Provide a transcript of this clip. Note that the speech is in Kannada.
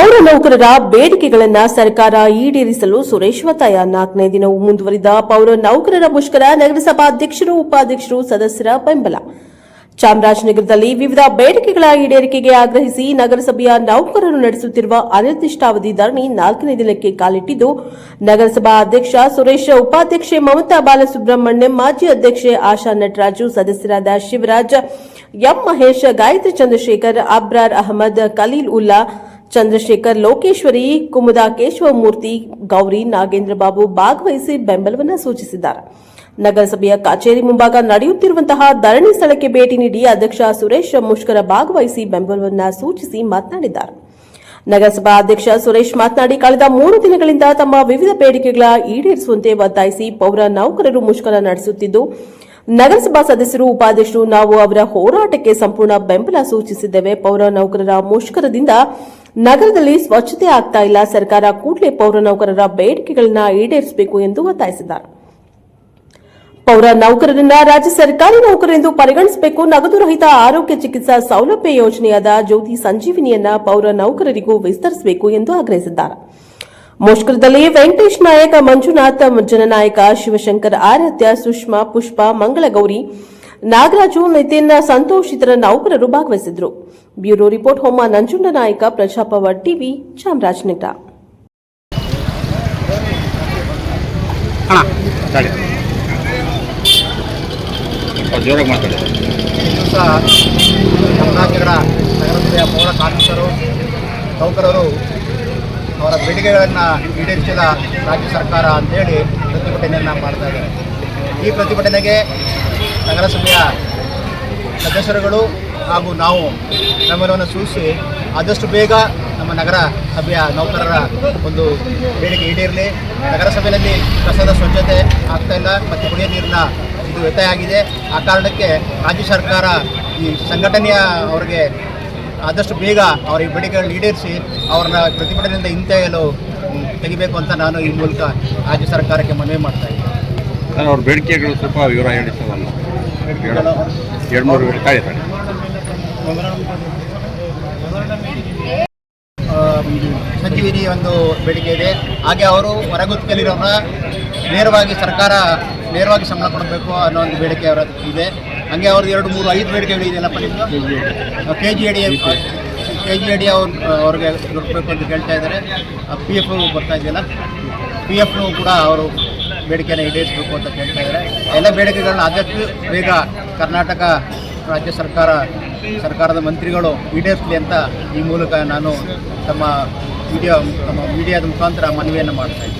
ಪೌರ ನೌಕರರ ಬೇಡಿಕೆಗಳನ್ನ ಸರ್ಕಾರ ಈಡೇರಿಸಲು ಸುರೇಶ್ ಒತ್ತಾಯ ನಾಲ್ಕನೇ ದಿನವೂ ಮುಂದುವರಿದ ಪೌರ ನೌಕರರ ಮುಷ್ಕರ ನಗರಸಭಾ ಅಧ್ಯಕ್ಷರು, ಉಪಾಧ್ಯಕ್ಷರು, ಸದಸ್ಯರ ಬೆಂಬಲ. ಚಾಮರಾಜನಗರದಲ್ಲಿ ವಿವಿಧ ಬೇಡಿಕೆಗಳ ಈಡೇರಿಕೆಗೆ ಆಗ್ರಹಿಸಿ ನಗರಸಭೆಯ ನೌಕರರು ನಡೆಸುತ್ತಿರುವ ಅನಿರ್ದಿಷ್ಟಾವಧಿ ಧರಣಿ ನಾಲ್ಕನೇ ದಿನಕ್ಕೆ ಕಾಲಿಟ್ಟಿದ್ದು, ನಗರಸಭಾ ಅಧ್ಯಕ್ಷ ಸುರೇಶ್, ಉಪಾಧ್ಯಕ್ಷೆ ಮಮತಾ ಬಾಲಸುಬ್ರಹ್ಮಣ್ಯಂ, ಮಾಜಿ ಅಧ್ಯಕ್ಷೆ ಆಶಾ ನಟರಾಜು, ಸದಸ್ಯರಾದ ಶಿವರಾಜ್, ಎಂ ಮಹೇಶ್, ಗಾಯತ್ರಿ ಚಂದ್ರಶೇಖರ್, ಅಬ್ರಾರ್ ಅಹಮದ್, ಖಲೀಲ್ ಉಲ್ಲಾ ಚಂದ್ರಶೇಖರ್ ಲೋಕೇಶ್ವರಿ ಕುಮುದಾ ಕೇಶವಮೂರ್ತಿ ಗೌರಿ ನಾಗೇಂದ್ರ ಬಾಬು ಭಾಗವಹಿಸಿ ಬೆಂಬಲವನ್ನು ಸೂಚಿಸಿದ್ದಾರೆ. ನಗರಸಭೆಯ ಕಚೇರಿ ಮುಂಭಾಗ ನಡೆಯುತ್ತಿರುವಂತಹ ಧರಣಿ ಸ್ಥಳಕ್ಕೆ ಭೇಟಿ ನೀಡಿ ಅಧ್ಯಕ್ಷ ಸುರೇಶ್ ಮುಷ್ಕರ ಭಾಗವಹಿಸಿ ಬೆಂಬಲವನ್ನು ಸೂಚಿಸಿ ಮಾತನಾಡಿದ್ದಾರೆ. ನಗರಸಭಾ ಅಧ್ಯಕ್ಷ ಸುರೇಶ್ ಮಾತನಾಡಿ, ಕಳೆದ ಮೂರು ದಿನಗಳಿಂದ ತಮ್ಮ ವಿವಿಧ ಬೇಡಿಕೆಗಳ ಈಡೇರಿಸುವಂತೆ ಒತ್ತಾಯಿಸಿ ಪೌರ ನೌಕರರು ಮುಷ್ಕರ ನಡೆಸುತ್ತಿದ್ದು, ನಗರಸಭಾ ಸದಸ್ಯರು, ಉಪಾಧ್ಯಕ್ಷರು ನಾವು ಅವರ ಹೋರಾಟಕ್ಕೆ ಸಂಪೂರ್ಣ ಬೆಂಬಲ ಸೂಚಿಸಿದ್ದೇವೆ. ಪೌರ ನೌಕರರ ಮುಷ್ಕರದಿಂದ ನಗರದಲ್ಲಿ ಸ್ವಚ್ಛತೆ ಆಗ್ತಾ ಇಲ್ಲ. ಸರ್ಕಾರ ಕೂಡಲೇ ಪೌರ ನೌಕರರ ಬೇಡಿಕೆಗಳನ್ನ ಈಡೇರಿಸಬೇಕು ಎಂದು ಒತ್ತಾಯಿಸಿದ್ದಾರೆ. ಪೌರ ನೌಕರರನ್ನ ರಾಜ್ಯ ಸರ್ಕಾರಿ ನೌಕರರೆಂದು ಪರಿಗಣಿಸಬೇಕು. ನಗದು ರಹಿತ ಆರೋಗ್ಯ ಚಿಕಿತ್ಸಾ ಸೌಲಭ್ಯ ಯೋಜನೆಯಾದ ಜ್ಯೋತಿ ಸಂಜೀವಿನಿಯನ್ನ ಪೌರ ನೌಕರರಿಗೂ ವಿಸ್ತರಿಸಬೇಕು ಎಂದು ಆಗ್ರಹಿಸಿದ್ದಾರೆ. ಮುಷ್ಕರದಲ್ಲಿ ವೆಂಕಟೇಶ್ ನಾಯಕ, ಮಂಜುನಾಥ್ ಜನನಾಯಕ ಶಿವಶಂಕರ್ ಆರಾಧ್ಯ, ಸುಷ್ಮಾ, ಪುಷ್ಪ, ಮಂಗಳಗೌರಿ ನಾಗರಾಜು ನಿತಿನ್ ಸಂತೋಷ್ ಇತರ ನೌಕರರು ಭಾಗವಹಿಸಿದ್ರು. ಬ್ಯೂರೋ ರಿಪೋರ್ಟ್ ಹೋಮ ನಂಜುಂಡ ನಾಯಕ ಪ್ರಜಾಪವ ಟಿವಿ ಚಾಮರಾಜನಗರ. ನಗರಸಭೆಯ ಪೌರ ಕಾರ್ಮಿಕರು ನೌಕರರು ಅವರ ಬೇಡಿಕೆಗಳನ್ನು ಈಡೇರಿಸಿದ ರಾಜ್ಯ ಸರ್ಕಾರ ಅಂತೇಳಿ ಪ್ರತಿಭಟನೆಯನ್ನು ಮಾಡ್ತಾ ಇದ್ದಾರೆ ಈ ಪ್ರತಿಭಟನೆಗೆ ನಗರಸಭೆಯ ಸದಸ್ಯರುಗಳು ಹಾಗೂ ನಾವು ನಮ್ಮನ್ನು ಸೂಚಿಸಿ ಆದಷ್ಟು ಬೇಗ ನಮ್ಮ ನಗರ ಸಭೆಯ ನೌಕರರ ಒಂದು ಬೇಡಿಕೆ ಈಡೇರಲಿ. ನಗರಸಭೆಯಲ್ಲಿ ಕಸದ ಸ್ವಚ್ಛತೆ ಆಗ್ತಾ ಇಲ್ಲ ಮತ್ತು ಕುಡಿಯೋ ನೀರಿನ ಇದು ವ್ಯತ್ಯಯ ಆಗಿದೆ ಆ ಕಾರಣಕ್ಕೆ ರಾಜ್ಯ ಸರ್ಕಾರ ಈ ಸಂಘಟನೆಯ ಅವರಿಗೆ ಆದಷ್ಟು ಬೇಗ ಅವರ ಬೇಡಿಕೆಗಳನ್ನ ಈಡೇರಿಸಿ ಅವ್ರನ್ನ ಪ್ರತಿಭಟನೆಯಿಂದ ಹಿಂತೆಗೆಯಲು ತೆಗಿಬೇಕು ಅಂತ ನಾನು ಈ ಮೂಲಕ ರಾಜ್ಯ ಸರ್ಕಾರಕ್ಕೆ ಮನವಿ ಮಾಡ್ತಾ ಇದ್ದೀನಿ. ಅವ್ರ ಬೇಡಿಕೆಗಳು ಸ್ವಲ್ಪ ವಿವರ ಹೇಳಿ ಸರ್ ಒಂದು ಎರಡು ಮೂರು ಒಂದು ಬೇಡಿಕೆ ಇದೆ. ಹಾಗೆ ಅವರು ಹೊರಗುತ್ತಿಗೆಲಿರೋರ ನೇರವಾಗಿ ಸರ್ಕಾರ ನೇರವಾಗಿ ಸಂಬಳ ಕೊಡಬೇಕು ಅನ್ನೋ ಒಂದು ಬೇಡಿಕೆ ಅವರ ಇದೆ. ಹಾಗೆ ಅವ್ರದ್ದು ಎರಡು ಮೂರು ಐದು ಬೇಡಿಕೆಗಳು ಇದೆಯಲ್ಲಪ್ಪ ನಿಮ್ಮದು K G A D K G A D ಅವ್ರು ಅವ್ರಿಗೆ ಅಂತ ಕೇಳ್ತಾ ಇದ್ದಾರೆ. ಪಿ ಎಫ್ ಬರ್ತಾ ಇದೆಯಲ್ಲ? ಪಿ ಎಫ್ನು ಕೂಡ ಅವರು ಬೇಡಿಕೆಯನ್ನು ಈಡೇರಿಸಬೇಕು ಅಂತ ಕೇಳ್ತಾ ಇದ್ದಾರೆ. ಎಲ್ಲ ಬೇಡಿಕೆಗಳನ್ನ ಆದಷ್ಟು ಬೇಗ ಕರ್ನಾಟಕ ರಾಜ್ಯ ಸರ್ಕಾರ, ಸರ್ಕಾರದ ಮಂತ್ರಿಗಳು ಈಡೇರಿಸಲಿ ಅಂತ ಈ ಮೂಲಕ ನಾನು ತಮ್ಮ ಮೀಡಿಯಾ ತಮ್ಮ ಮೀಡಿಯಾದ ಮುಖಾಂತರ ಮನವಿಯನ್ನು ಮಾಡ್ತಾ ಇದ್ದೀನಿ.